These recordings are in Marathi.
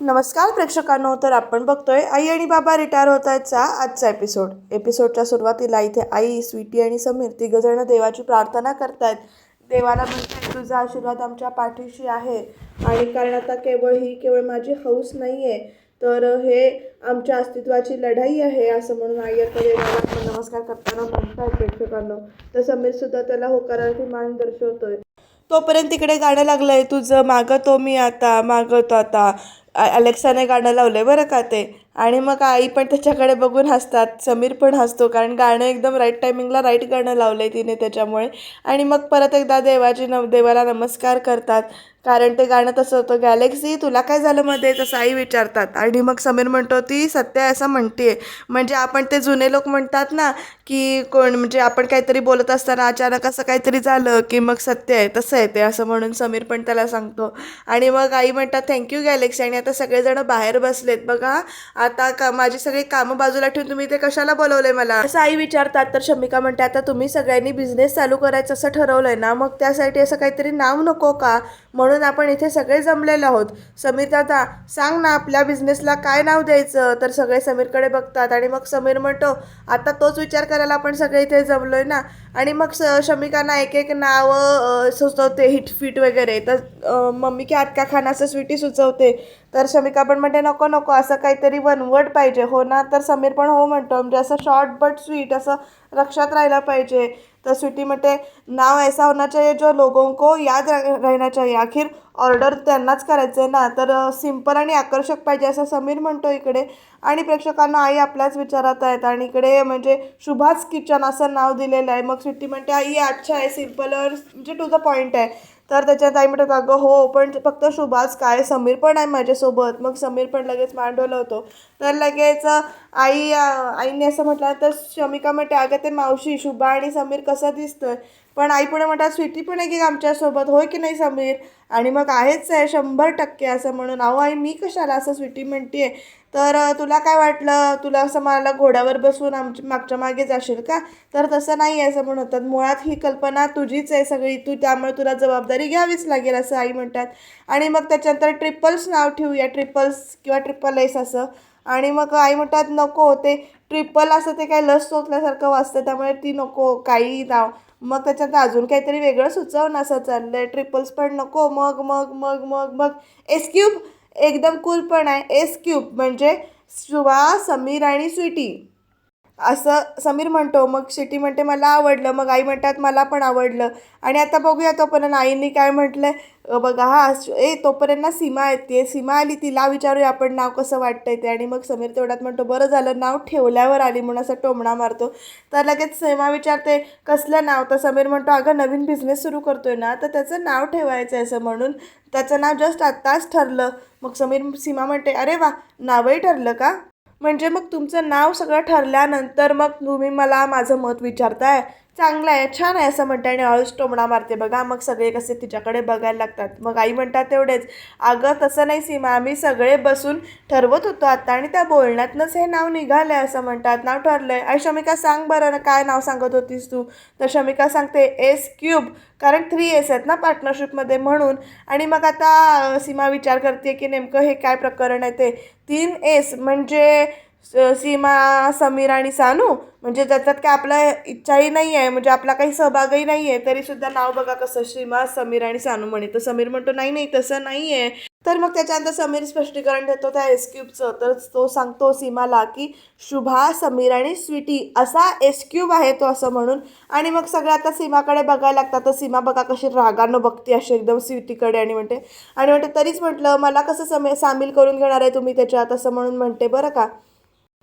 नमस्कार प्रेक्षकांनो तर आपण बघतोय आई आणि बाबा रिटायर होत आहेतचा आजचा एपिसोड. एपिसोडच्या सुरुवातीला इथे आई स्वीटी आणि समीर तिघजण देवाची प्रार्थना करतायत. देवाला म्हणतात तुझा आशीर्वाद आमच्या पाठीशी आहे आणि कारण आता केवळ ही केवळ माझी हौस नाही आहे तर हे आमच्या अस्तित्वाची लढाई आहे असं म्हणून आई आता नमस्कार करताना म्हणतात प्रेक्षकांनो. तर समीरसुद्धा त्याला होकारार्थी मान दर्शवतोय. तोपर्यंत तिकडे गाणं लागलंय तुझं मागतो मी आता मागतो आता. अलेक्साने गाणं लावलं आहे बरं का ते? आणि मग आई पण त्याच्याकडे बघून हसतात. समीर पण हसतो कारण गाणं एकदम राईट टायमिंगला राईट गाणं लावलं आहे तिने त्याच्यामुळे. आणि मग परत एकदा देवाची न देवाला नमस्कार करतात कारण ते गाणं तसं होतं गॅलेक्सी तुला काय झालं मध्ये? तसं आई विचारतात. आणि मग समीर म्हणतो ती सत्य आहे असं म्हणते म्हणजे आपण ते जुने लोक म्हणतात ना की कोण म्हणजे आपण काहीतरी बोलत असताना अचानक असं काहीतरी झालं की मग सत्य आहे तसं आहे ते असं म्हणून समीर पण त्याला सांगतो. आणि मग आई म्हणतात थँक्यू गॅलेक्सी आणि आता सगळेजण बाहेर बसलेत. बघा आता का माझी सगळी कामं बाजूला ठेवून तुम्ही ते कशाला बोलवलंय मला? असं आई विचारतात तर शमिका म्हणते आता तुम्ही सगळ्यांनी बिझनेस चालू करायचं असं ठरवलंय ना मग त्यासाठी असं काहीतरी नाव नको का? म्हणून आपण इथे सगळे जमलेलो आहोत. समीर दादा सांग ना आपल्या बिझनेसला काय नाव द्यायचं? तर सगळे समीरकडे बघतात आणि मग समीर म्हणतो आता तोच विचार करायला आपण सगळे इथे जमलोय ना? आणि मग स शमिकांना एक एक नावं सुचवते हिट फिट वगैरे. तर मम्मी की आटका खाना असं स्वीटी सुचवते. तर शमिका पण म्हणते नको नको असं काहीतरी वनवट पाहिजे. हो ना? तर समीर पण हो म्हणतो म्हणजे असं शॉर्ट बट स्वीट असं लक्षात राहायला पाहिजे. तर स्वीटी म्हणते नाव ऐसा होना चाहिए जो लोगों को याद रह- चाहिए आखिर ऑर्डर त्यांनाच करायचं आहे ना? तर सिंपल आणि आकर्षक पाहिजे असं समीर म्हणतो इकडे. आणि प्रेक्षकांना आई आपल्याच विचारात आहेत आणि इकडे म्हणजे शुभाच किचन असं नाव दिलेलं आहे. मग स्वीटी म्हणते आई अच्छा आहे सिंपल म्हणजे टू द पॉईंट आहे. तर त्याच्यात आई म्हणतात अगं हो पण फक्त शुभाच काय? समीर पण आहे माझ्यासोबत. मग समीर पण लगेच मांडवलं होतो. तर लगेच आई आईने असं म्हटलं तर शमिका म्हणते अगं ते मावशी शुभा आणि समीर कसं दिसतंय? पण आई पुढे म्हणतात स्वीटी पण आहे की आमच्यासोबत? होय की नाही समीर? आणि मग आहेच आहे शंभर टक्के असं म्हणून अहो आई मी कशाला असं स्वीटी म्हणते तर तुला काय वाटलं? तुला असं मला घोड्यावर बसून आमच्या मागच्या मागे जाशील का? तर तसं नाही आहे असं म्हणतात मुळात ही कल्पना तुझीच आहे सगळी. तू त्यामुळे तुला जबाबदारी घ्यावीच लागेल असं आई म्हणतात. आणि मग त्याच्यानंतर ट्रिपल्स नाव ठेवूया. ट्रिपल्स किंवा ट्रिपल एस असं. आणि मग आई म्हणतात नको ते ट्रिपल असं ते काय लस चोचल्यासारखं वाचतं. त्यामुळे ती नको काही नाव. मग त्याच्यात अजून काहीतरी वेगळं सुचवणं असं चाललं आहे ट्रिपल्स पण नको. मग मग मग मग मग. एस क्यूब एकदम कूल पण आहे. एस क्यूब म्हणजे सुवा समीर आणि स्वीटी. असं समीर म्हणतो मग शिटी म्हणते मला आवडलं. मग आई म्हणतात मला पण आवडलं. आणि आता बघूया तोपर्यंत आईने काय म्हटलं. आहे बघा हा ए तोपर्यंत ना सीमा येते. सीमा आली तिला विचारूया आपण नाव कसं वाटतंय ते. आणि मग समीर तेवढ्यात म्हणतो बरं झालं नाव ठेवल्यावर आली. म्हणून असं टोमणा मारतो. तर लगेच सीमा विचारते कसलं नाव? तर समीर म्हणतो अगं नवीन बिझनेस सुरू करतोय ना तर त्याचं नाव ठेवायचं आहे असं म्हणून. त्याचं नाव जस्ट आत्ताच ठरलं. मग समीर सीमा म्हणते अरे वा नावही ठरलं का? म्हणजे मग तुमचं नाव सगळं ठरल्यानंतर मग तुम्ही मला माझं मत विचारताय. चांगलं आहे छान आहे असं म्हणते आणि हळूच टोमणा मारते बघा. मग सगळे कसे तिच्याकडे बघायला लागतात. मग आई म्हणतात तेवढेच. अगं तसं नाही सीमा. आम्ही सगळे बसून ठरवत होतो आता आणि त्या बोलण्यातनंच हे नाव निघालं आहे असं म्हणतात. नाव ठरलंय. आणि शमिका सांग बरं ना काय नाव सांगत होतीस तू? तर शमिका सांगते एस क्यूब. कारण थ्री एस आहेत ना पार्टनरशिपमध्ये म्हणून. आणि मग आता सीमा विचार करते की नेमकं हे काय प्रकरण आहे ते? तीन एस म्हणजे सीमा समीर आणि सानू म्हणजे त्याच्यात काय आपला इच्छाही नाही आहे म्हणजे आपला काही सहभागही नाही आहे तरीसुद्धा नाव बघा कसं सीमा समीर आणि सानू म्हणे. तर समीर म्हणतो नाही नाही तसं नाही आहे तर मग त्याच्यानंतर समीर स्पष्टीकरण देतो त्या एस क्यूबचं तर तो सांगतो सीमाला की शुभा समीर आणि स्वीटी असा एस क्यूब आहे तो असं म्हणून. आणि मग सगळं आता सीमाकडे बघायला लागतात. तर सीमा बघा कशी रागानं बघते अशी एकदम स्वीटीकडे आणि म्हणते आणि म्हणते तरीच म्हटलं मला कसं समे सामील करून घेणार आहे तुम्ही त्याच्यात? असं म्हणून म्हणते बरं का.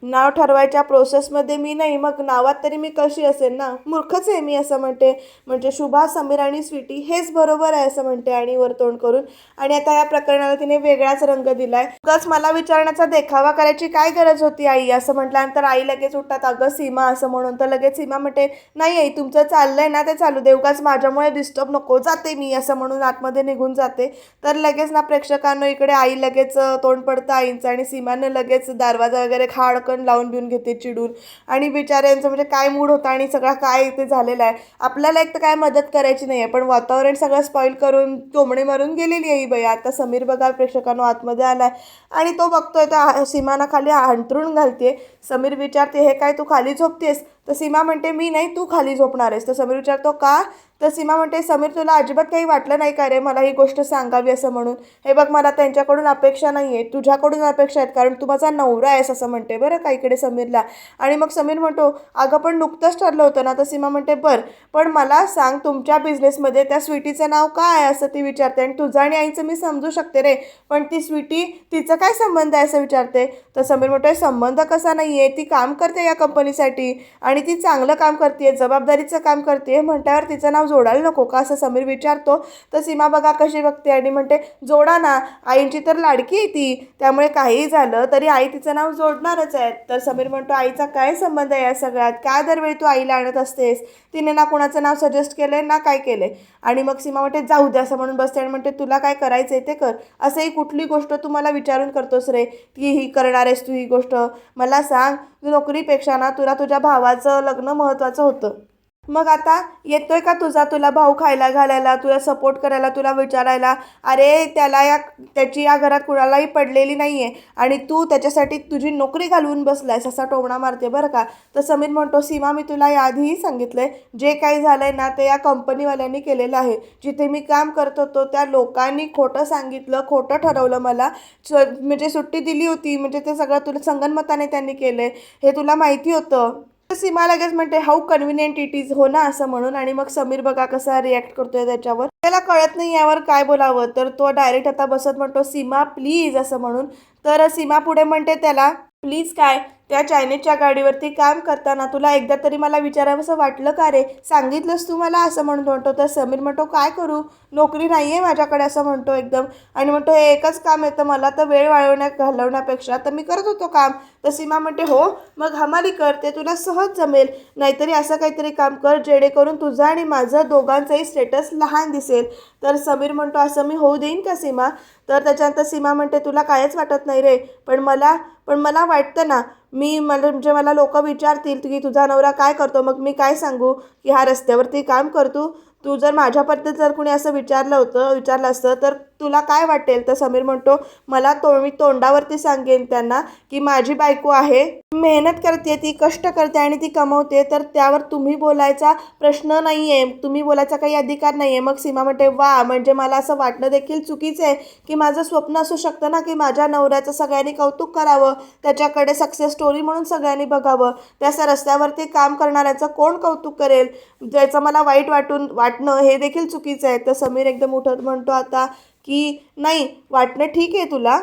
नाव ठरवायच्या प्रोसेसमध्ये मी नाही मग नावात तरी मी कशी असेल ना? मूर्खच आहे मी असं म्हणते. म्हणजे शुभा समीर आणि स्वीटी हेच बरोबर आहे असं म्हणते आणि वर तोंड करून. आणि आता या प्रकरणाला तिने वेगळाच रंग दिलाय. उगाच मला विचारण्याचा देखावा करायची काय गरज होती आई? असं म्हटल्यानंतर आई लगेच उठतात अगं सीमा असं म्हणून. तर लगेच सीमा म्हणते नाही आई तुमचं चाललंय ना ते चालू दे. उगाच माझ्यामुळे डिस्टर्ब नको. जाते मी असं म्हणून आतमध्ये निघून जाते. तर लगेच ना प्रेक्षकांना इकडे आई लगेच तोंड पडतं आईंचं आणि सीमानं लगेच दरवाजा वगैरे खाड पटकन लावून बिवून घेते चिडून. आणि बिचाऱ्यांचं म्हणजे काय मूड होता आणि सगळा काय ते झालेला आहे? आपल्याला एक तर काय मदत करायची नाही आहे पण वातावरण सगळं स्पॉईल करून कोंबडी मारून गेलेली आहे ही बाई. आता समीर बघा प्रेक्षकांनो आतमध्ये आला आहे आणि तो बघतोय तर सीमाना खाली अंतरून घालते समीर विचारते हे काय तू खाली झोपतेस? तर सीमा म्हणते मी नाही तू खाली झोपणार आहेस. तर समीर विचारतो का? तर सीमा म्हणते समीर तुला अजिबात काही वाटलं नाही का रे? मला ही गोष्ट सांगावी असं म्हणून. हे बघ मला त्यांच्याकडून अपेक्षा नाही आहे तुझ्याकडून अपेक्षा आहेत कारण तू माझा नवरा आहेस असं म्हणते बरं का इकडे समीरला. आणि मग समीर म्हणतो अगं पण नुकतंच ठरलं होतं ना? तर सीमा म्हणते बरं पण मला सांग तुमच्या बिझनेसमध्ये त्या स्वीटीचं नाव काय आहे असं ती विचारते. आणि तुझं आणि आईचं मी समजू शकते रे पण ती स्वीटी तिचं काय संबंध आहे असं विचारते. तर समीर म्हणतोय संबंध कसा नाही आहे ती काम करते या कंपनीसाठी आणि ती चांगलं काम करते जबाबदारीचं काम करते म्हटल्यावर तिचं नाव जोडायला नको का असं समीर विचारतो. तर सीमा बघा कशी बघते आणि म्हणते जोडा ना आईची तर लाडकी आहे ती. त्यामुळे काहीही झालं तरी आई तिचं नाव जोडणारच आहे. तर समीर म्हणतो आईचा काय संबंध आहे या सगळ्यात? काय दरवेळी तू आईला आणत असतेस? तिने ना कोणाचं नाव सजेस्ट केलंय ना काय केलंय? आणि मग सीमा म्हणते जाऊ द्या असं म्हणून बसते आणि म्हणते तुला काय करायचंय ते कर. असंही कुठली गोष्ट तू मला विचारून करतोस रे? ती ही करणार आहेस तू ही गोष्ट? मला सांग नोकरीपेक्षा ना तुला तुझ्या भावाचं लग्न महत्त्वाचं होतं. मग आता येतोय का तुझा? तुला भाऊ खायला घालायला तुला सपोर्ट करायला तुला विचारायला? अरे त्याला या त्याची या घरात कुणालाही पडलेली नाही आहे आणि तू त्याच्यासाठी तुझी नोकरी घालवून बसलायस असा टोमणा मारते बरं का? तर समीर म्हणतो सीमा मी तुला याआधीही सांगितलंय जे काही झालंय ना ते या कंपनीवाल्यांनी केलेलं आहे. जिथे मी काम करत होतो त्या लोकांनी खोटं सांगितलं खोटं ठरवलं मला. म्हणजे सुट्टी दिली होती म्हणजे ते सगळं तुला संगनमताने त्यांनी केलंय. हे तुला माहिती होतं. सीमा लगेच म्हणते हाऊ कन्व्हिनियंट इट इज हो ना असं म्हणून. आणि मग समीर बघा कसा रिॲक्ट करतोय त्याच्यावर. त्याला कळत नाही यावर काय बोलावं. तर तो डायरेक्ट आता बसत म्हणतो सीमा प्लीज असं म्हणून. तर सीमा पुढे म्हणते त्याला प्लीज काय? त्या चायनीजच्या गाडीवरती काम करताना तुला एकदा तरी मला विचारावंसं वाटलं का रे? सांगितलंस तू मला असं म्हणून म्हणतो. तर समीर म्हणतो काय करू? नोकरी नाही आहे माझ्याकडे असं म्हणतो एकदम. आणि म्हणतो हे एकच काम येतं मला तर वेळ वाळवण्या घालवण्यापेक्षा तर मी करत होतो काम. तर सीमा म्हणते हो मग हमाली कर ते तुला सहज जमेल. नाहीतरी असं काहीतरी काम कर जेणेकरून तुझं आणि माझं दोघांचंही स्टेटस लहान दिसेल. तर समीर म्हणतो असं मी होऊ देईन का सीमा? तर त्याच्यानंतर सीमा म्हणते तुला कायच वाटत नाही रे पण मला पण मला वाटतं ना मी मला म्हणजे मला लोक विचारतील की तुझा नवरा काय करतो? मग मी काय सांगू की हा रस्त्यावरती काम करतो? तू जर माझ्याबद्दल जर कुणी असं विचारलं होतं विचारलं असतं तर तुला काय वाटेल? तर समीर म्हणतो मला तो मी तोंडावरती सांगेन त्यांना की माझी बायको आहे मेहनत करते ती कष्ट करते आणि ती कमवते तर त्यावर तुम्ही बोलायचा प्रश्न नाही आहे तुम्ही बोलायचा काही अधिकार नाही आहे मग सीमा म्हणते वा म्हणजे मला असं वाटणं देखील चुकीचं आहे की माझं स्वप्न असू शकतं ना की माझ्या नवऱ्याचं सगळ्यांनी कौतुक करावं त्याच्याकडे सक्सेस स्टोरी म्हणून सगळ्यांनी बघावं त्या रस्त्यावरती काम करणाऱ्याचं कोण कौतुक करेल? ज्याचं मला वाईट वाटून वाट वाटणं हे देखील चुकीचं आहे. तर समीर एकदम उठत म्हणतो आता की नाही वाटणं ठीक आहे तुला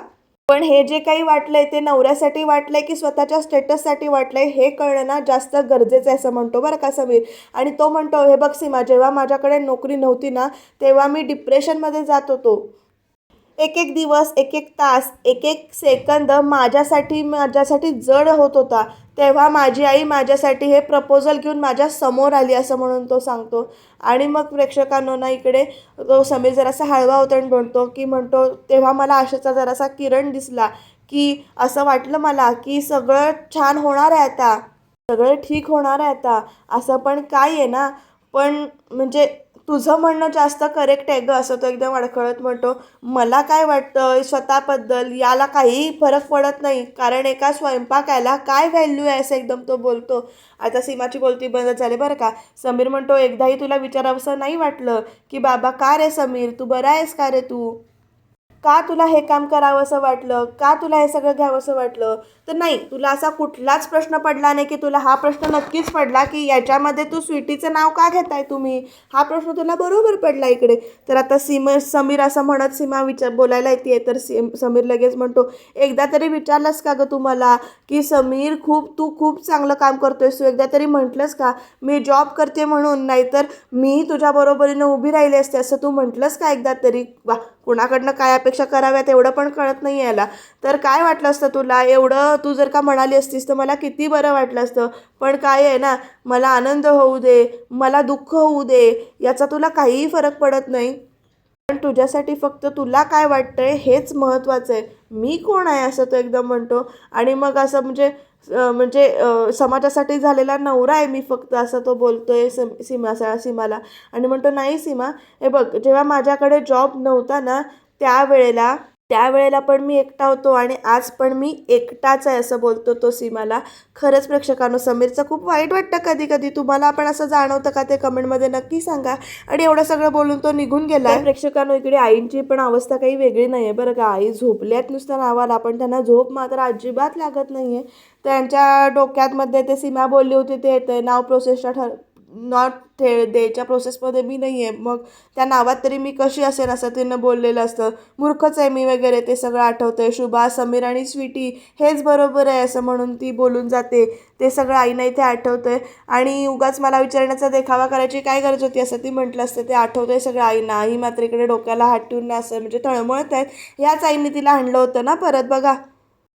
पण हे जे काही वाटलंय ते नवऱ्यासाठी वाटलंय की स्वतःच्या स्टेटससाठी वाटलंय हे कळणं ना जास्त गरजेचं आहे असं म्हणतो बरं का समीर. आणि तो म्हणतो हे बघ सीमा जेव्हा माझ्याकडे नोकरी नव्हती ना तेव्हा मी डिप्रेशनमध्ये जात होतो. एक एक दिवस एक एक तास एक एक सेकंद माझ्यासाठी माझ्यासाठी जड होत होता. तेव्हा माझी आई माझ्यासाठी हे प्रपोजल घेऊन माझ्यासमोर आली असं म्हणून तो सांगतो. आणि मग प्रेक्षकांनो ना इकडे तो समीर जरासा हळवा होतो आणि म्हणतो की म्हणतो तेव्हा मला आशेचा जरासा किरण दिसला की असं वाटलं मला की सगळं छान होणार आहे आता. सगळं ठीक होणार आहे आता. असं पण काय आहे ना? पण म्हणजे तुझं म्हणणं जास्त करेक्ट आहे गं असं तो एकदम अडखळत म्हणतो. मला काय वाटतं स्वतःबद्दल याला काहीही फरक पडत नाही. कारण एका स्वयंपाकाला काय व्हॅल्यू आहे असं एकदम तो बोलतो. आता सीमाची बोलती बंद झाली बरं का. समीर म्हणतो एकदाही तुला विचारावंसं नाही वाटलं की बाबा का रे समीर? तू बरा आहेस का रे तू? का तुला हे काम करावं असं वाटलं? का तुला हे सगळं घ्यावं असं वाटलं? तर नाही तुला असा कुठलाच प्रश्न पडला नाही की तुला हा प्रश्न नक्कीच पडला की याच्यामध्ये तू स्वीटीचं नाव का घेताय तुम्ही? हा प्रश्न तुला बरोबर पडला इकडे. तर आता सीम समीर असं म्हणत सीमा विचार बोलायला येते. तर सीम समीर लगेच म्हणतो एकदा तरी विचारलंस का गं तू मला की समीर खूप तू खूप चांगलं काम करतोयस? तू एकदा तरी म्हटलंस का मी जॉब करते म्हणून? नाहीतर मी तुझ्या बरोबरीनं उभी राहिली असते असं तू म्हटलंस का एकदा तरी? वा कुणाकडनं काय अपेक्षा कराव्यात एवढं पण कळत नाही याला. तर काय वाटलं असतं तुला? एवढं तू जर का म्हणाली असतीस तर मला किती बरं वाटलं असतं. पण काय आहे ना मला आनंद होऊ दे मला दुःख होऊ दे याचा तुला काहीही फरक पडत नाही. पण तुझ्यासाठी फक्त तुला काय वाटतंय हेच महत्त्वाचं आहे. मी कोण आहे असं तो एकदम म्हणतो. आणि मग असं म्हणजे म्हणजे समाजासाठी झालेला नवरा आहे मी फक्त असं तो बोलतोय सीमा सीमाला. आणि म्हणतो नाही सीमा हे बघ जेव्हा माझ्याकडे जॉब नव्हता ना त्यावेळेला त्यावेळेला पण मी एकटा होतो आणि आज पण मी एकटाच आहे असं बोलतो तो सीमाला. खरंच प्रेक्षकांनो समीरचं खूप वाईट वाटतं कधी कधी तुम्हाला पण असं जाणवतं का ते कमेंटमध्ये नक्की सांगा. आणि एवढं सगळं बोलून तो निघून गेला प्रेक्षकांनो इकडे आईंची पण अवस्था काही वेगळी नाही आहे बरं का. आई झोपल्यात नुसतं नावाला पण त्यांना झोप मात्र अजिबात लागत नाही आहे त्यांच्या डोक्यातमध्ये ते सीमा बोलली होती ते येतं नाव प्रोसेसच्या ठर नॉट थे द्यायच्या प्रोसेसमध्ये मी नाही आहे मग त्या नावात तरी मी कशी असेल असं तिनं बोललेलं असतं. मूर्खच आहे मी वगैरे ते सगळं आठवतं आहे शुभा समीर आणि स्वीटी हेच बरोबर आहे असं म्हणून ती बोलून जाते. ते सगळं आईना इथे आठवतं आहे आणि उगाच मला विचारण्याचा देखावा करायची काय गरज होती असं ती म्हटलं असतं. ते आठवतंय सगळं आईना. आई मात्र इकडे डोक्याला हात ठेवून असं म्हणजे तळमळत आहेत. याच आईने तिला आणलं होतं ना परत बघा.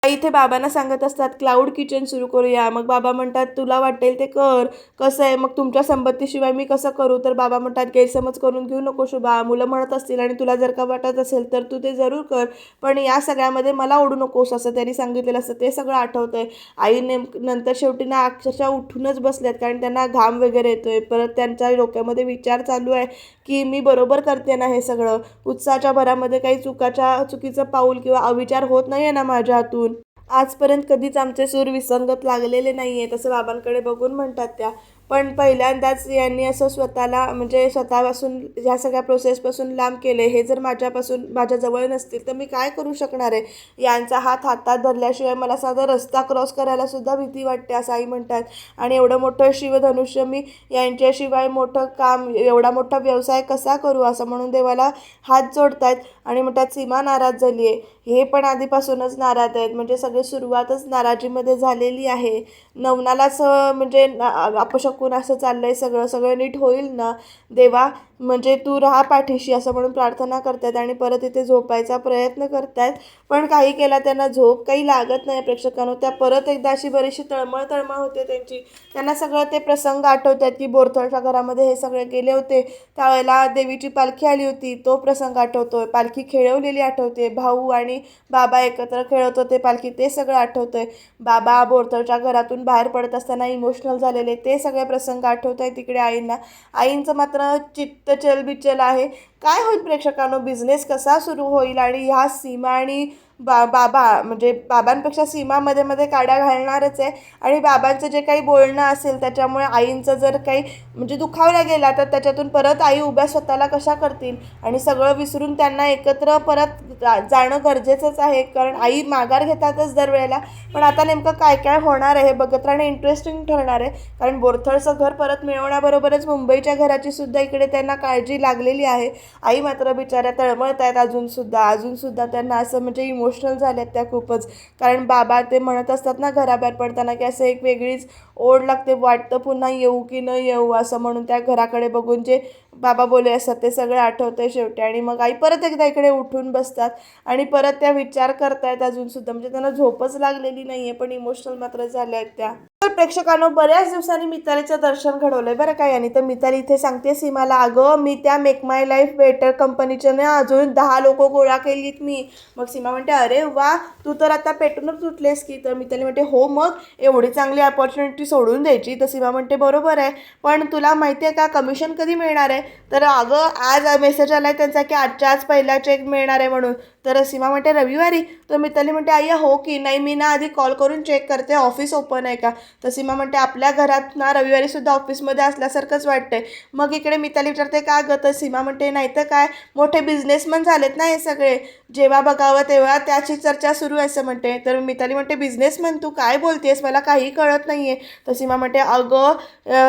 इथे बाबांना सांगत असतात क्लाउड किचन सुरू करूया. मग बाबा म्हणतात तुला वाटेल ते कर. कसं आहे? मग तुमच्या संपत्तीशिवाय मी कसं करू? तर बाबा म्हणतात गैरसमज करून घेऊ नको शुभा. मुलं म्हणत असतील आणि तुला जर का वाटत असेल तर तू ते जरूर कर. पण या सगळ्यामध्ये मला ओढू नकोस असं त्यांनी सांगितलेलं असतं. ते सगळं आठवतंय. आई नेम नंतर शेवटी ना अक्षरशः उठूनच बसल्यात कारण त्यांना घाम वगैरे येतोय. परत त्यांच्या डोक्यामध्ये विचार चालू आहे की मी बरोबर करते ना हे सगळं? उत्साहाच्या भरामध्ये काही चुकाच्या चुकीचं पाऊल किंवा अविचार होत नाही आहे ना माझ्या हातून? आजपर्यंत कधीच आमचे सूर विसंगत लागलेले नाही आहे तसं बाबांकडे बघून म्हणतात त्या. पण पहिल्यांदाच यांनी असं स्वतःला म्हणजे स्वतःपासून ह्या सगळ्या प्रोसेसपासून लांब केले. हे जर माझ्यापासून माझ्याजवळ नसतील तर मी काय करू शकणार आहे? यांचा हात हातात धरल्याशिवाय मला साधा रस्ता क्रॉस करायलासुद्धा भीती वाटते असं आई म्हणतात. आणि एवढं मोठं शिवधनुष्य मी यांच्याशिवाय मोठं काम एवढा मोठा व्यवसाय कसा करू असं म्हणून देवाला हात जोडतायत आणि म्हणतात सीमा नाराज झाली आहे हे पण आधीपासूनच नाराज आहेत. म्हणजे सगळी सुरुवातच नाराजीमध्ये झालेली आहे. नवनालाच म्हणजे ना- अपशकून असं चाललं आहे सगळं. सगळं नीट होईल ना? देवा म्हणजे तू राहा पाठीशी असं म्हणून प्रार्थना करतायत आणि परत इथे झोपायचा प्रयत्न करतात. पण काही केला त्यांना झोप काही लागत नाही प्रेक्षकांनो त्या परत एकदा अशी बरीचशी तळमळ तळमळ होते त्यांची. त्यांना सगळं ते प्रसंग आठवतात की बोरथळच्या घरामध्ये हे सगळे गेले होते. त्यावेळेला देवीची पालखी आली होती. तो प्रसंग आठवतोय. पालखी खेळवलेली आठवते. भाऊ आणि बाबा एकत्र खेळत होते. पालखी ते सगळं आठवतंय. बाबा बोरथळच्या घरातून बाहेर पडत असताना इमोशनल झालेले ते सगळे प्रसंग आठवत आहे तिकडे आईंना. आईंचं मात्र चित्त चलबिचल आहे. काय होईल प्रेक्षकांनो? बिझनेस कसा सुरू होईल आणि ह्या सीमा आणि बा बाबा म्हणजे बाबांपेक्षा सीमामध्ये मध्ये मध्ये काड्या घालणारच आहे. आणि बाबांचं जे काही बोलणं असेल त्याच्यामुळे आईंचं जर काही म्हणजे दुखावल्या गेला तर त्याच्यातून परत आई उभ्या स्वतःला कशा करतील? आणि सगळं विसरून त्यांना एकत्र परत जा- जाणं गरजेचंच आहे. कारण आई माघार घेतातच दरवेळेला. पण आता नेमकं काय काय होणार आहे हे बघत राहणं इंटरेस्टिंग ठरणार आहे. कारण बोरथळचं घर परत मिळवण्याबरोबरच मुंबईच्या घराची सुद्धा इकडे त्यांना काळजी लागलेली आहे. आई मात्र बिचाऱ्या तळमळत आहेत अजूनसुद्धा अजूनसुद्धा त्यांना असं म्हणजे इमोशनल झाल्यात त्या खूपच. कारण बाबा ते म्हणत असतात ना घराबाहेर पडताना की असं एक वेगळीच ओढ लागते. वाटतं पुन्हा येऊ की न येऊ असं म्हणून त्या घराकडे बघून जे बाबा बोले असतात ते सगळे आठवते शेवटी. आणि मग आई परत एकदा इकडे उठून बसतात आणि परत त्या विचार करतायत अजूनसुद्धा म्हणजे त्यांना झोपच लागलेली नाही आहे पण इमोशनल मात्र झाल्या आहेत त्या. प्रेक्षकांनो बऱ्याच दिवसांनी मितालीचं दर्शन घडवलंय बरं काय आणि तर मिताली इथे सांगते सीमाला अगं मी त्या मेक माय लाईफ बेटर कंपनीच्या ना अजून दहा लोक गोळा केलीत मी. मग सीमा म्हणते अरे वा तू तर आता पेटूनच तुटलेस की. तर मिताली म्हणते हो मग एवढी चांगली अपॉर्च्युनिटी सोडून द्यायची. तर सीमा म्हणते बरोबर आहे पण तुला माहिती आहे का कमिशन कधी मिळणार आहे? तर अगं आज मेसेज आला आहे त्यांचा की आजच्या आज पहिला चेक मिळणार आहे म्हणून. तर सीमा म्हणते रविवारी. तर मिताली म्हणते आई हो की नाही मी ना आधी कॉल करून चेक करते ऑफिस ओपन आहे का? तर सीमा म्हणते आपल्या घरात ना रविवारी सुद्धा ऑफिसमध्ये असल्यासारखंच वाटतंय. मग इकडे मिताली विचारते का गं? तर सीमा म्हणते नाही तर काय मोठे बिझनेसमन झालेत ना हे सगळे जेव्हा बघावं तेव्हा त्याची चर्चा सुरू आहे असं म्हणते. तर मिताली म्हणते बिझनेसमन तू काय बोलतेस? मला काही कळत नाही आहे तर सीमा म्हणते अगं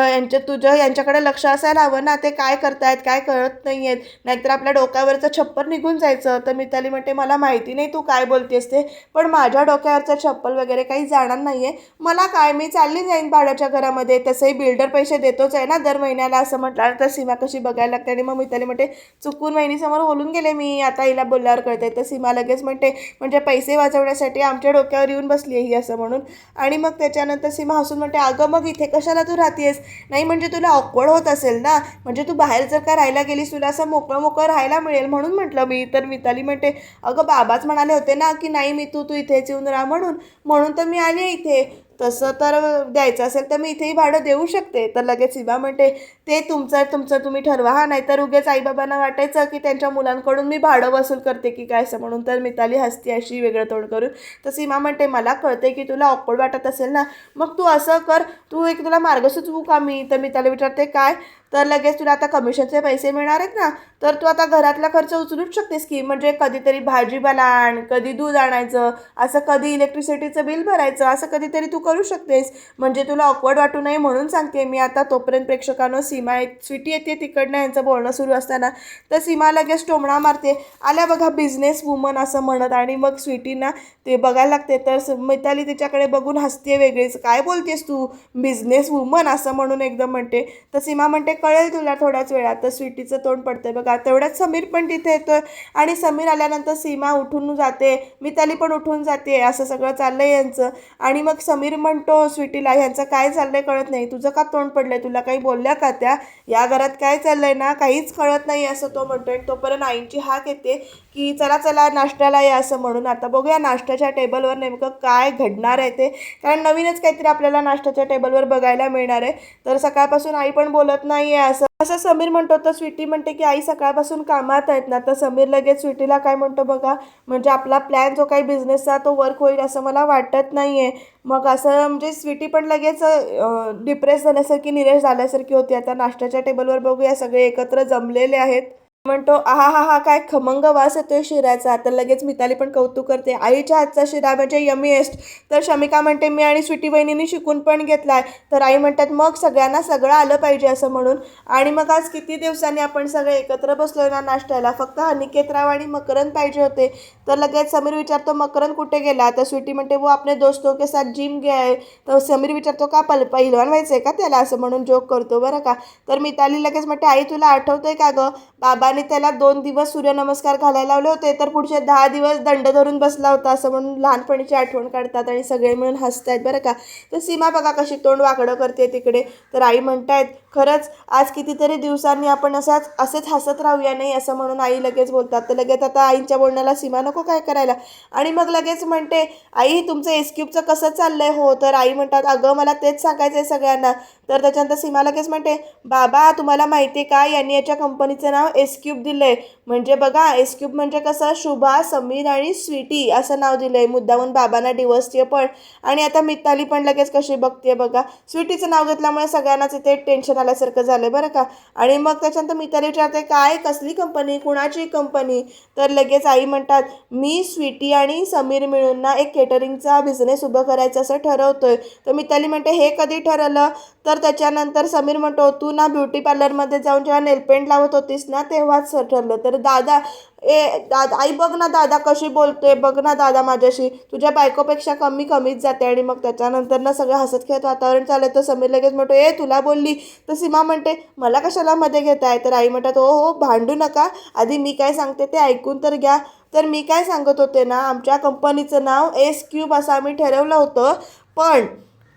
यांच्या तुझं यांच्याकडे लक्ष असायला हवं ना ते काय करतायत काय कळत नाही आहेत नाहीतर आपल्या डोक्यावरचं छप्पर निघून जायचं. तर मिताली म्हणते वाटते मला माहिती नाही तू काय बोलतेस ते. पण माझ्या डोक्यावरचं चप्पल वगैरे काही जाणार नाही आहे मला काय मी चालली जाईन भाड्याच्या घरामध्ये. तसंही बिल्डर पैसे देतोच आहे ना दर महिन्याला असं म्हटलं. तर सीमा कशी बघायला लागते आणि मग मिताली म्हणते चुकून वहिनीसमोर बोलून गेले मी. आता हिला बोलल्यावर कळते तर सीमा लगेच म्हणते म्हणजे पैसे वाचवण्यासाठी आमच्या डोक्यावर येऊन बसली आहे ही असं म्हणून. आणि मग त्याच्यानंतर सीमा हसून म्हणते अगं मग इथे कशाला तू राहतेस? नाही म्हणजे तुला ऑकवर्ड होत असेल ना? म्हणजे तू बाहेर जर का राहायला गेलीस तुला असं मोकळं मोकळं राहायला मिळेल म्हणून म्हटलं मी. तर मिताली म्हणते अगं बाबाच म्हणाले होते ना की नाही मी तू तू इथेच येऊन राहा म्हणून. म्हणून तर मी आले इथे. तसं तर द्यायचं असेल तर मी इथेही भाडं देऊ शकते. तर लगेच सीमा म्हणते ते तुमचं तुमचं तुम्ही ठरवा हा नाहीतर उगेच आईबाबांना वाटायचं की त्यांच्या मुलांकडून मी भाडं वसूल करते की काय असं. म्हणून तर मिताली हसती अशी वेगळं तोंड करून. तर सीमा म्हणते मला कळते की तुला ऑकवर्ड वाटत असेल ना. मग तू असं कर तू एक तुला मार्ग सुचवू का मी? तर मिताली विचारते काय? तर लगेच तुला आता कमिशनचे पैसे मिळणार आहेत ना? तर तू आता घरातला खर्च उचलूच शकतेस की. म्हणजे कधीतरी भाजीपाला आण कधी दूध आणायचं असं कधी इलेक्ट्रिसिटीचं बिल भरायचं असं कधीतरी तू करू शकतेस. म्हणजे तुला ऑकवर्ड वाटू नये म्हणून सांगते मी आता तोपर्यंत प्रेक्षकांनो सीमा स्वीटी येते तिकडनं यांचं बोलणं सुरू असताना. तर सीमा लगेच टोमणा मारते. आल्या बघा बिझनेस वुमन असं म्हणत आणि मग स्वीटीना ते बघायला लागते. तर मिताली तिच्याकडे बघून हसते वेगळीच. काय बोलतेस तू? बिझनेस वुमन असं म्हणून एकदम म्हणते. तर सीमा म्हणते कळेल तुला थोड्याच वेळात तर स्वीटीचं तोंड पडतंय. बघा तेवढ्यात समीर पण तिथे येतोय आणि समीर आल्यानंतर सीमा उठून जाते मिताली पण उठून जाते असं सगळं चाललंय यांचं. आणि मग समीर म्हणतो स्वीटीला ह्यांचं काय चाललंय कळत नाही तुझं का तोंड पडलंय? तुला काही बोलल्या का त्या? या घरात काय चाललंय ना? काहीच कळत नाही असं तो म्हणतोय. आहे तोपर्यंत आईंची हाक येते. की चला चला नाश्त्याला या असं म्हणून. आता बघूया नाश्त्याच्या टेबलवर नेमकं काय घडणार आहे ते. कारण नवीनच काहीतरी आपल्याला नाश्त्याच्या टेबलवर बघायला मिळणार आहे. तर सकाळपासून आई पण बोलत नाही आहे असं. असं समीर म्हणतो तर स्वीटी म्हणते की आई सकाळपासून कामात आहेत ना तर समीर लगेच स्वीटीला काय म्हणतो बघा म्हणजे आपला प्लॅन जो काही बिझनेसचा तो वर्क होईल असं मला वाटत नाही आहे मग असं म्हणजे स्वीटी पण लगेच डिप्रेस झाल्यासारखी निरेश झाल्यासारखी होती. आता नाश्त्याच्या टेबलवर बघूया सगळे एकत्र जमलेले आहेत. म्हणतो आहा हा हा काय खमंग वास येतोय शिऱ्याचा तर लगेच मिताली पण कौतुक करते. आईच्या हातचा शिरा म्हणजे यमीएस्ट तर शमिका म्हणते मी आणि स्वीटी बहिणींनी शिकून पण घेतलाय. तर आई म्हणतात मग सगळ्यांना सगळं आलं पाहिजे असं म्हणून. आणि मग आज किती दिवसांनी आपण सगळे एकत्र बसलोय ना नाश्त्याला? फक्त अनिकेत राव आणि मकरंद पाहिजे होते. तर लगेच समीर विचारतो मकरंद कुठे गेला? तर स्वीटी म्हणते वो आपले दोस्तों के साथ जिम गया आहे तर समीर विचारतो का पल पहिलवान व्हायचंय का त्याला? असं म्हणून जोक करतो बरं का. तर मिताली लगेच म्हणते आई तुला आठवतंय का गं? आणि त्याला दोन दिवस सूर्यनमस्कार घालायला लावले होते तर पुढचे दहा दिवस दंड धरून बसला होता असं म्हणून लहानपणीची आठवण काढतात आणि सगळे मिळून हसतायत बरं का. तर सीमा बघा कशी तोंड वाकडं करते तिकडे. तर आई म्हणतायत खरंच आज कितीतरी दिवसांनी आपण असाच असेच हसत राहूया नाही? असं म्हणून आई लगेच बोलतात. तर लगेच आता आईंच्या बोलण्याला सीमा नको काय करायला? आणि मग लगेच म्हणते आई तुमचं एसक्यूबचं कसं चाललंय? हो तर आई म्हणतात अगं मला तेच सांगायचं आहे सगळ्यांना. तर त्याच्यानंतर सीमा लगेच म्हणते बाबा तुम्हाला माहिती आहे का? यांनी याच्या कंपनीचं नाव एसक्यूब दिलं आहे म्हणजे बघा एसक्यूब म्हणजे कसं? शुभा समीर आणि स्वीटी असं नाव दिलं आहे मुद्दामून बाबांना डिवोर्सते पण. आणि आता मिताली पण लगेच कशी बघते बघा. स्वीटीचं नाव घेतल्यामुळे सगळ्यांनाच इथे टेन्शन आल्यासारखं झालं बरं का. आणि मग त्याच्यानंतर मिताली विचारते काय? कसली कंपनी कुणाची कंपनी तर लगेच आई म्हणतात मी स्वीटी आणि समीर मिळून ना एक केटरिंगचा बिझनेस उभं करायचं असं ठरवतोय. तर मिताली म्हणते हे कधी ठरवलं तर त्याच्यानंतर समीर म्हणतो तू ना ब्युटी पार्लरमध्ये जाऊन जेव्हा नेलपेंट लावत होतीस ना तेव्हाच ठरलं. तर दादा ए दादा आई बघ ना दादा कशी बोलते बघ ना दादा माझ्याशी. तुझ्या बायकोपेक्षा कमी कमीच जाते. आणि मग त्याच्यानंतर ना सगळं हसत खेळत वातावरण चाललं तर समीर लगेच म्हणतो ए तुला बोलली. तर सीमा म्हणते मला कशाला मध्ये घेताय? तर आई म्हणतात हो हो भांडू नका. आधी मी काय सांगते ते ऐकून तर घ्या. तर मी काय सांगत होते ना आमच्या कंपनीचं नाव एस क्यूब असं आम्ही ठरवलं होतं. पण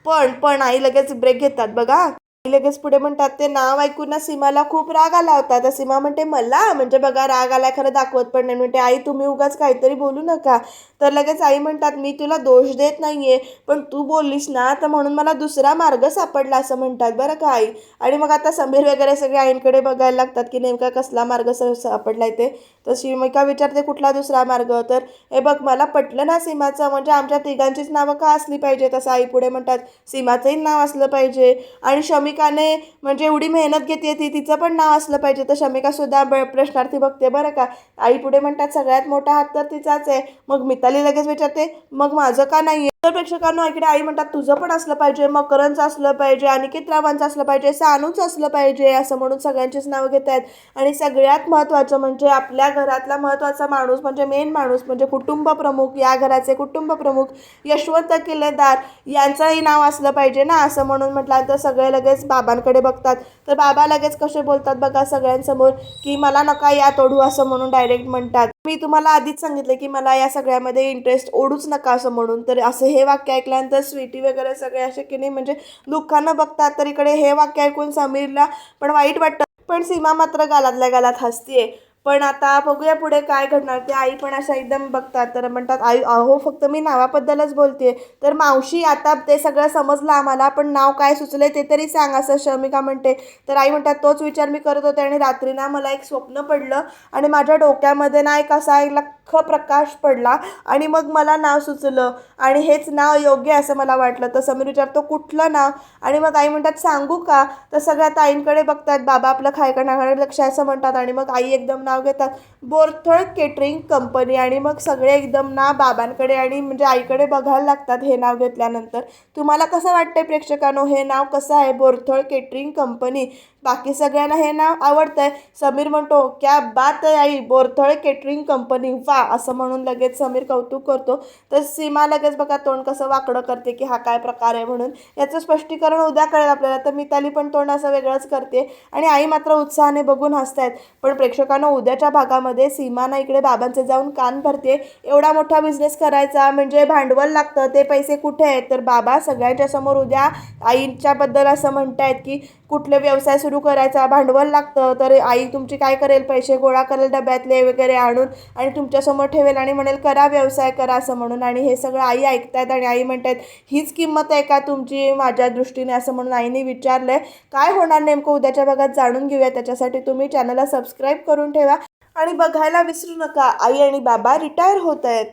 पण पण आई लगेच ब्रेक घेतात बघा. लगेच पुढे म्हणतात ते नाव ऐकून ना सीमाला खूप राग आला होता. तर सीमा म्हणते मला? म्हणजे बघा राग आलाय खरं दाखवत पण नाही. म्हणते आई तुम्ही उगाच काहीतरी बोलू नका. तर लगेच आई म्हणतात मी तुला दोष देत नाहीये पण तू बोललीस ना तर म्हणून मला दुसरा मार्ग सापडला असं म्हणतात. बरं का आई? आणि मग आता समीर वगैरे सगळे आईंकडे बघायला लागतात की नेमका कसला मार्ग सापडला आहे ते. तर सीमिका विचारते कुठला दुसरा मार्ग? तर हे बघ मला पटलं ना सीमाचं म्हणजे आमच्या तिघांचीच नावं का असली पाहिजे तसं आई पुढे म्हणतात सीमाचंही नाव असलं पाहिजे. आणि शमी शमिकाने म्हणजे एवढी मेहनत घेते ती तिचं पण नाव असलं पाहिजे. तर शमिकासुद्धा ब- प्रश्नार्थी बघते बरं का. आई पुढे म्हणतात सगळ्यात मोठा हात तर तिचाच आहे. मग मिताली लगेच विचारते मग माझं का नाही तर प्रेक्षकांनो इकडे आई म्हणतात तुझं पण असलं पाहिजे मकरंचं असलं पाहिजे अनिकेत रावांचं असलं पाहिजे सानूचं असलं पाहिजे असं म्हणून सगळ्यांचीच नावं घेत आहेत. आणि सगळ्यात महत्त्वाचं म्हणजे आपल्या घरातला महत्त्वाचा माणूस म्हणजे मेन माणूस म्हणजे कुटुंब प्रमुख या घराचे कुटुंब प्रमुख यशवंत किल्लेदार यांचंही नाव असलं पाहिजे ना असं म्हणून म्हटलं तर सगळे लगेच बाबांकडे बघतात. तर बाबा लगेच कसे बोलतात बघा सगळ्यांसमोर की मला नका या तोडू असं म्हणून डायरेक्ट म्हणतात. मी तुम्हाला आधीच सांगितलं की मला या सगळ्यामध्ये इंटरेस्ट ओढूच नका असं म्हणून. तर असं हे वाक्य ऐकल्यानंतर स्वीटी वगैरे सगळे असे की नाही म्हणजे दुःखानं बघतात तर इकडे हे वाक्य ऐकून समीरला पण वाईट वाटतं. पण सीमा मात्र गालातल्या गालात हसतीये. पण आता बघूया पुढे काय घडणार. ते आई पण अशा एकदम बघतात तर म्हणतात आई अहो फक्त मी नावाबद्दलच बोलते तर मावशी आता ते सगळं समजलं आम्हाला पण नाव काय सुचलंय ते तरी सांग असं शमिका म्हणते. तर आई म्हणतात तोच विचार मी करत होते आणि रात्री ना मला एक स्वप्न पडलं आणि माझ्या डोक्यामध्ये ना एक असा एक प्रकाश पडला आणि मग मला नाव सुचलं. आणि हेच नाव योग्य असं मला वाटलं. तर समीर विचारतो कुठलं नाव? आणि मग आई म्हणतात सांगू का? तर सगळ्या ताईंकडे बघतात. बाबा आपलं खायकणाकडे लक्ष असं म्हणतात. आणि मग आई एकदम नाव घेतात. Borthal catering company. आणि मग सगळे एकदम ना बाबांकडे आणि म्हणजे आईकडे बघायला लागतात हे नाव घेतल्यानंतर. तुम्हाला कसं वाटतंय प्रेक्षकांनो? हे नाव कसं आहे? Borthal catering company. बाकी सगळ्यांना हे नाव आहे समीर म्हणतो क्या बात आहे आई बोरथळ केटरिंग कंपनी वा असं म्हणून लगेच समीर कौतुक करतो. तर सीमा लगेच बघा तोंड कसं वाकडं करते की हा काय प्रकार आहे म्हणून. याचं स्पष्टीकरण उद्या कळेल आपल्याला तर मिताली पण तोंड असं वेगळंच करते. आणि आई मात्र उत्साहाने बघून हसतायत. पण प्रेक्षकांना उद्याच्या भागामध्ये सीमाना इकडे बाबांचे जाऊन कान भरते. एवढा मोठा बिझनेस करायचा म्हणजे भांडवल लागतं ते पैसे कुठे आहेत? तर बाबा सगळ्यांच्या समोर उद्या आईच्याबद्दल असं म्हणतायत की कुठले व्यवसाय सुरू करायचा भांडवल लागतं तर आई तुमची काय करेल? पैसे गोळा करेल डब्यातले वगैरे आणून आणि तुमच्यासमोर ठेवेल आणि म्हणेल करा व्यवसाय करा असं म्हणून. आणि हे सगळं आई ऐकतायत आणि आई म्हणतात हीच किंमत आहे का तुमची माझ्या दृष्टीने? असं म्हणून आईने विचारलंय. काय होणार नेमकं? उद्याच्या भागात जाणून घेऊया. त्याच्यासाठी तुम्ही चॅनलला सबस्क्राईब करून ठेवा. आणि बघायला विसरू नका. आई आणि बाबा रिटायर होत आहेत.